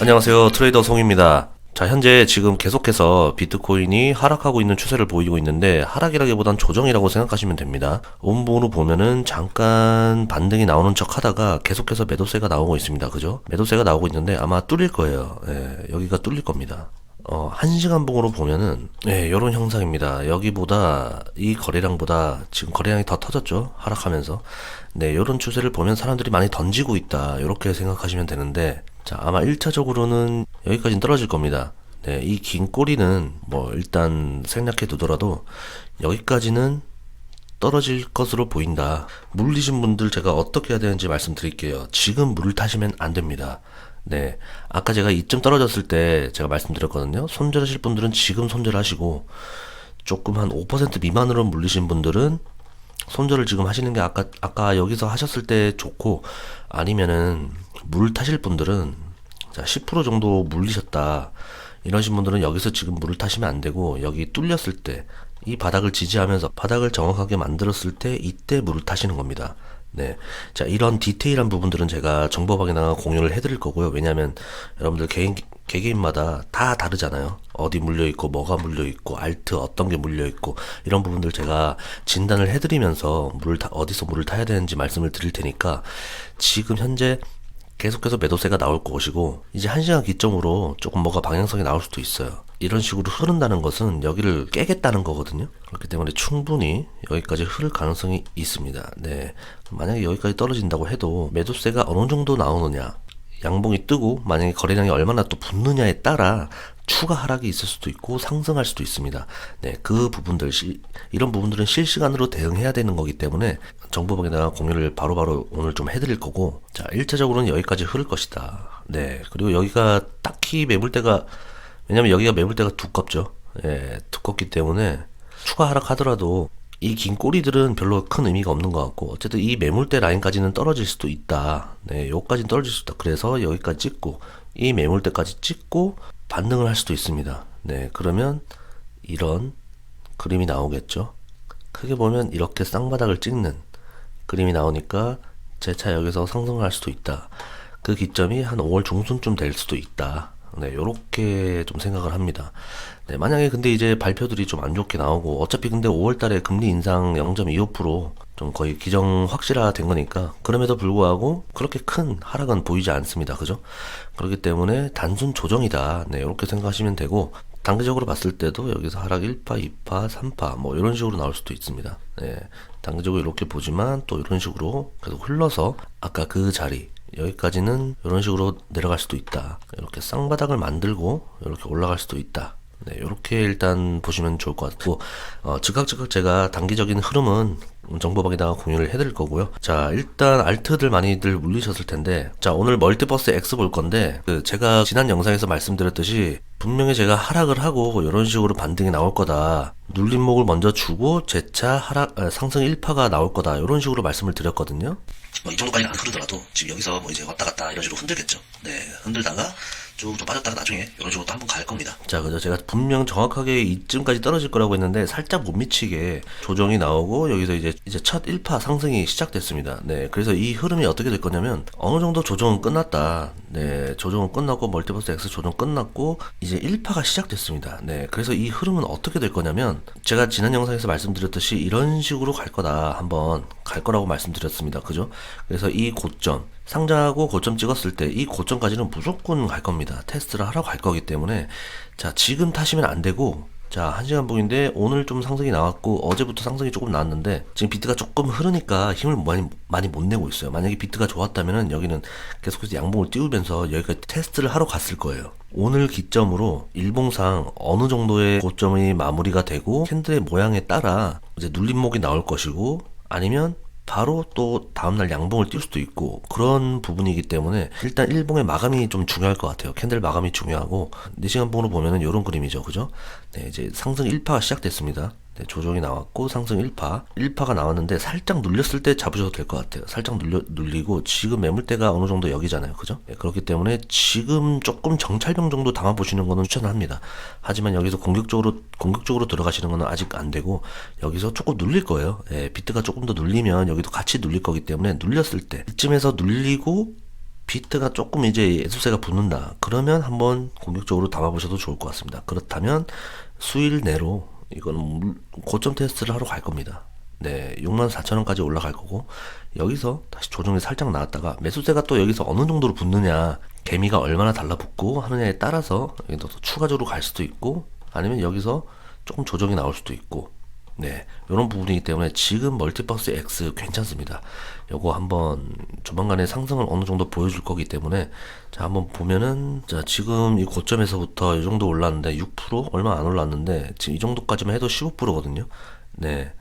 안녕하세요. 트레이더 송입니다. 자, 현재 지금 계속해서 비트코인이 하락하고 있는 추세를 보이고 있는데 하락이라기보단 조정이라고 생각하시면 됩니다. 온본으로 보면은 잠깐 반등이 나오는 척 하다가 계속해서 매도세가 나오고 있습니다. 그죠? 매도세가 나오고 있는데 아마 뚫릴 거예요. 예, 여기가 뚫릴 겁니다. 어, 한 시간 봉으로 보면은, 예, 요런 형상입니다. 여기보다, 이 거래량보다 지금 거래량이 더 터졌죠? 하락하면서. 네, 요런 추세를 보면 사람들이 많이 던지고 있다. 요렇게 생각하시면 되는데, 자, 아마 1차적으로는 여기까지는 떨어질 겁니다. 네, 이 긴 꼬리는 뭐 일단 생략해 두더라도 여기까지는 떨어질 것으로 보인다. 물리신 분들 제가 어떻게 해야 되는지 말씀드릴게요. 지금 물을 타시면 안 됩니다. 네. 아까 제가 이쯤 떨어졌을 때 제가 말씀드렸거든요. 손절하실 분들은 지금 손절하시고 조금 한 5% 미만으로 물리신 분들은 손절을 지금 하시는 게 아까 아까 여기서 하셨을 때 좋고 아니면은 물 타실 분들은 자, 10% 정도 물리셨다. 이러신 분들은 여기서 지금 물을 타시면 안 되고 여기 뚫렸을 때 이 바닥을 지지하면서 바닥을 정확하게 만들었을 때 이때 물을 타시는 겁니다. 네. 자, 이런 디테일한 부분들은 제가 정보방에다가 공유를 해드릴 거고요. 왜냐면 여러분들 개인, 개개인마다 다 다르잖아요. 어디 물려있고, 뭐가 물려있고, 알트 어떤 게 물려있고, 이런 부분들 제가 진단을 해드리면서 물을 타, 어디서 물을 타야 되는지 말씀을 드릴 테니까 지금 현재 계속해서 매도세가 나올 것이고 이제 한 시간 기점으로 조금 뭐가 방향성이 나올 수도 있어요. 이런 식으로 흐른다는 것은 여기를 깨겠다는 거거든요. 그렇기 때문에 충분히 여기까지 흐를 가능성이 있습니다. 네. 만약에 여기까지 떨어진다고 해도 매도세가 어느 정도 나오느냐, 양봉이 뜨고 만약에 거래량이 얼마나 또 붙느냐에 따라 추가 하락이 있을 수도 있고 상승할 수도 있습니다. 네, 그 부분들 시, 이런 부분들은 실시간으로 대응해야 되는 거기 때문에 정보방에다가 공유를 바로바로 오늘 좀 해드릴 거고 자 1차적으로는 여기까지 흐를 것이다. 네, 그리고 여기가 딱히 매물대가 왜냐면 여기가 매물대가 두껍죠. 예, 두껍기 때문에 추가 하락하더라도 이긴 꼬리들은 별로 큰 의미가 없는 것 같고 어쨌든 이 매물대 라인까지는 떨어질 수도 있다. 네, 여기까지는 떨어질 수 있다. 그래서 여기까지 찍고 이 매물대까지 찍고 반등을 할 수도 있습니다. 네, 그러면 이런 그림이 나오겠죠. 크게 보면 이렇게 쌍바닥을 찍는 그림이 나오니까 제 차 여기서 상승을 할 수도 있다. 그 기점이 한 5월 중순쯤 될 수도 있다. 네, 요렇게 좀 생각을 합니다. 네, 만약에 근데 이제 발표들이 좀 안 좋게 나오고 어차피 근데 5월 달에 금리 인상 0.25%좀 거의 기정 확실화 된 거니까 그럼에도 불구하고 그렇게 큰 하락은 보이지 않습니다. 그죠? 그렇기 때문에 단순 조정이다. 네, 이렇게 생각하시면 되고 단기적으로 봤을 때도 여기서 하락 1파, 2파, 3파 뭐 이런 식으로 나올 수도 있습니다. 네, 단기적으로 이렇게 보지만 또 이런 식으로 계속 흘러서 아까 그 자리 여기까지는 이런 식으로 내려갈 수도 있다. 이렇게 쌍바닥을 만들고 이렇게 올라갈 수도 있다. 네, 이렇게 일단 보시면 좋을 것 같고 어, 즉각 즉각 제가 단기적인 흐름은 정보방에다가 공유를 해드릴 거고요. 자, 일단 알트들 많이들 물리셨을 텐데, 자 오늘 멀티버스 X 볼 건데, 그 제가 지난 영상에서 말씀드렸듯이 분명히 제가 하락을 하고 이런 식으로 반등이 나올 거다. 눌림목을 먼저 주고 재차 하락 아, 상승 1파가 나올 거다. 이런 식으로 말씀을 드렸거든요. 뭐이 정도까지는 안 흐르더라도 지금 여기서 뭐 이제 왔다 갔다 이런 식으로 흔들겠죠. 네, 흔들다가 쭉좀 빠졌다가 나중에 이런 식으로 또 한번 갈 겁니다. 자, 그죠. 제가 분명 정확하게 이쯤까지 떨어질 거라고 했는데 살짝 못 미치게 조정이 나오고 여기서 이제 이제 첫 1파 상승이 시작됐습니다. 네, 그래서 이 흐름이 어떻게 될 거냐면 어느 정도 조정은 끝났다. 네, 조정은 끝났고 멀티버스 X 조정 끝났고 이제 1파가 시작됐습니다. 네, 그래서 이 흐름은 어떻게 될 거냐면 제가 지난 영상에서 말씀드렸듯이 이런 식으로 갈 거다. 한번 갈 거라고 말씀드렸습니다. 그죠? 그래서 이 고점 상장하고 고점 찍었을 때 이 고점까지는 무조건 갈 겁니다. 테스트를 하러 갈 거기 때문에 자 지금 타시면 안 되고 자, 한 시간 봉인데 오늘 좀 상승이 나왔고 어제부터 상승이 조금 나왔는데 지금 비트가 조금 흐르니까 힘을 많이 많이 못 내고 있어요. 만약에 비트가 좋았다면은 여기는 계속해서 양봉을 띄우면서 여기까지 테스트를 하러 갔을 거예요. 오늘 기점으로 일봉상 어느 정도의 고점이 마무리가 되고 캔들의 모양에 따라 이제 눌림목이 나올 것이고 아니면 바로 또 다음날 양봉을 띄울 수도 있고 그런 부분이기 때문에 일단 일봉의 마감이 좀 중요할 것 같아요. 캔들 마감이 중요하고 4시간 봉으로 보면은 이런 그림이죠. 그죠? 네, 이제 상승 1파가 시작됐습니다. 네, 조정이 나왔고 상승 1파. 1파가 나왔는데 살짝 눌렸을 때 잡으셔도 될 것 같아요. 살짝 눌려, 눌리고 지금 매물대가 어느 정도 여기잖아요. 그죠? 네, 그렇기 때문에 지금 조금 정찰병 정도 담아 보시는 거는 추천합니다. 하지만 여기서 공격적으로 공격적으로 들어가시는 거는 아직 안 되고 여기서 조금 눌릴 거예요. 예, 비트가 조금 더 눌리면 여기도 같이 눌릴 거기 때문에 눌렸을 때 이쯤에서 눌리고 비트가 조금 이제 애수세가 붙는다. 그러면 한번 공격적으로 담아보셔도 좋을 것 같습니다. 그렇다면 수일 내로 이거는 물- 고점 테스트를 하러 갈 겁니다. 네, 64,000원까지 올라갈 거고 여기서 다시 조정이 살짝 나왔다가 매수세가 또 여기서 어느 정도로 붙느냐 개미가 얼마나 달라붙고 하느냐에 따라서 여기서 더 추가적으로 갈 수도 있고 아니면 여기서 조금 조정이 나올 수도 있고 네, 이런 부분이기 때문에 지금 멀티박스 X 괜찮습니다. 요거 한번 조만간에 상승을 어느 정도 보여줄 거기 때문에 자 한번 보면은 자 지금 이 고점에서부터 이 정도 올랐는데 6% 얼마 안 올랐는데 지금 이 정도까지만 해도 15%거든요. 네.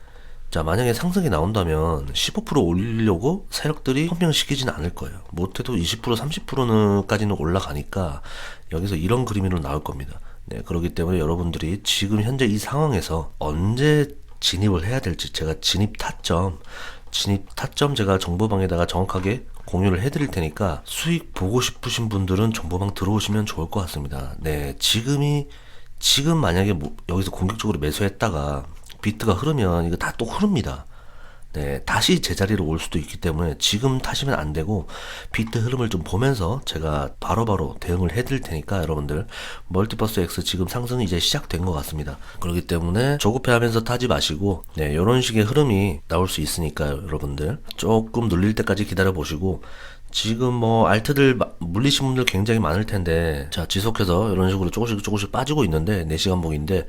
자, 만약에 상승이 나온다면 15% 올리려고 세력들이 현명시키지는 않을 거예요. 못해도 20% 30%까지는 올라가니까 여기서 이런 그림으로 나올 겁니다. 네, 그렇기 때문에 여러분들이 지금 현재 이 상황에서 언제 진입을 해야 될지 제가 진입 타점, 진입 타점 제가 정보방에다가 정확하게 공유를 해드릴 테니까 수익 보고 싶으신 분들은 정보방 들어오시면 좋을 것 같습니다. 네, 지금이 지금 만약에 뭐- 여기서 공격적으로 매수했다가 비트가 흐르면 이거 다 또 흐릅니다. 네, 다시 제자리로 올 수도 있기 때문에 지금 타시면 안 되고 비트 흐름을 좀 보면서 제가 바로 바로 대응을 해드릴 테니까 여러분들 멀티버스 X 지금 상승이 이제 시작된 것 같습니다. 그렇기 때문에 조급해하면서 타지 마시고 네, 이런 식의 흐름이 나올 수 있으니까요, 여러분들 조금 눌릴 때까지 기다려 보시고 지금 뭐 알트들 마- 물리신 분들 굉장히 많을 텐데 자 지속해서 이런 식으로 조금씩 조금씩 빠지고 있는데 4시간 봉인데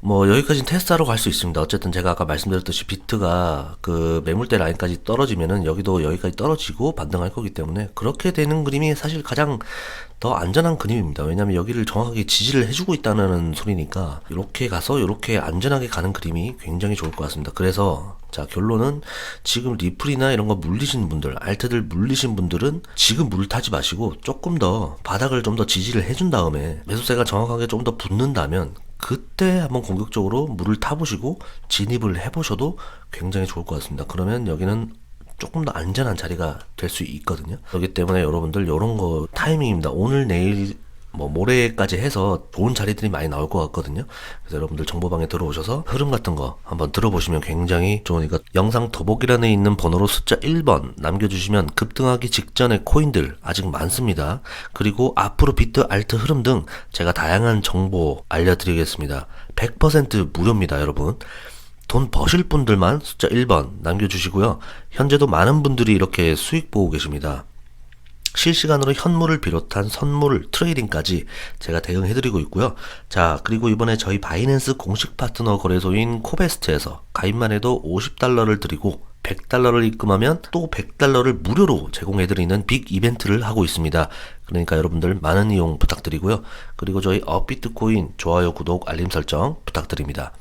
뭐 여기까지는 테스트하러 갈 수 있습니다. 어쨌든 제가 아까 말씀드렸듯이 비트가 그 매물대 라인까지 떨어지면은 여기도 여기까지 떨어지고 반등할 거기 때문에 그렇게 되는 그림이 사실 가장 더 안전한 그림입니다. 왜냐하면 여기를 정확하게 지지를 해주고 있다는 소리니까 이렇게 가서 이렇게 안전하게 가는 그림이 굉장히 좋을 것 같습니다. 그래서 자 결론은 지금 리플이나 이런 거 물리신 분들, 알트들 물리신 분들은 지금 물 타지 마시고 조금 더 바닥을 좀 더 지지를 해준 다음에 매수세가 정확하게 좀 더 붙는다면 그때 한번 공격적으로 물을 타보시고 진입을 해보셔도 굉장히 좋을 것 같습니다. 그러면 여기는 조금 더 안전한 자리가 될 수 있거든요. 그렇기 때문에 여러분들 이런 거 타이밍입니다. 오늘 내일 뭐 모레까지 해서 좋은 자리들이 많이 나올 것 같거든요. 그래서 여러분들 정보방에 들어오셔서 흐름 같은 거 한번 들어보시면 굉장히 좋으니까 영상 더보기란에 있는 번호로 숫자 1번 남겨주시면 급등하기 직전의 코인들 아직 많습니다. 그리고 앞으로 비트, 알트 흐름 등 제가 다양한 정보 알려드리겠습니다. 100% 무료입니다, 여러분. 돈 버실 분들만 숫자 1번 남겨주시고요. 현재도 많은 분들이 이렇게 수익 보고 계십니다. 실시간으로 현물을 비롯한 선물, 트레이딩까지 제가 대응해드리고 있고요. 자, 그리고 이번에 저희 바이낸스 공식 파트너 거래소인 코베스트에서 가입만 해도 50달러를 드리고 100달러를 입금하면 또 100달러를 무료로 제공해드리는 빅 이벤트를 하고 있습니다. 그러니까 여러분들 많은 이용 부탁드리고요. 그리고 저희 업비트코인 좋아요, 구독, 알림 설정 부탁드립니다.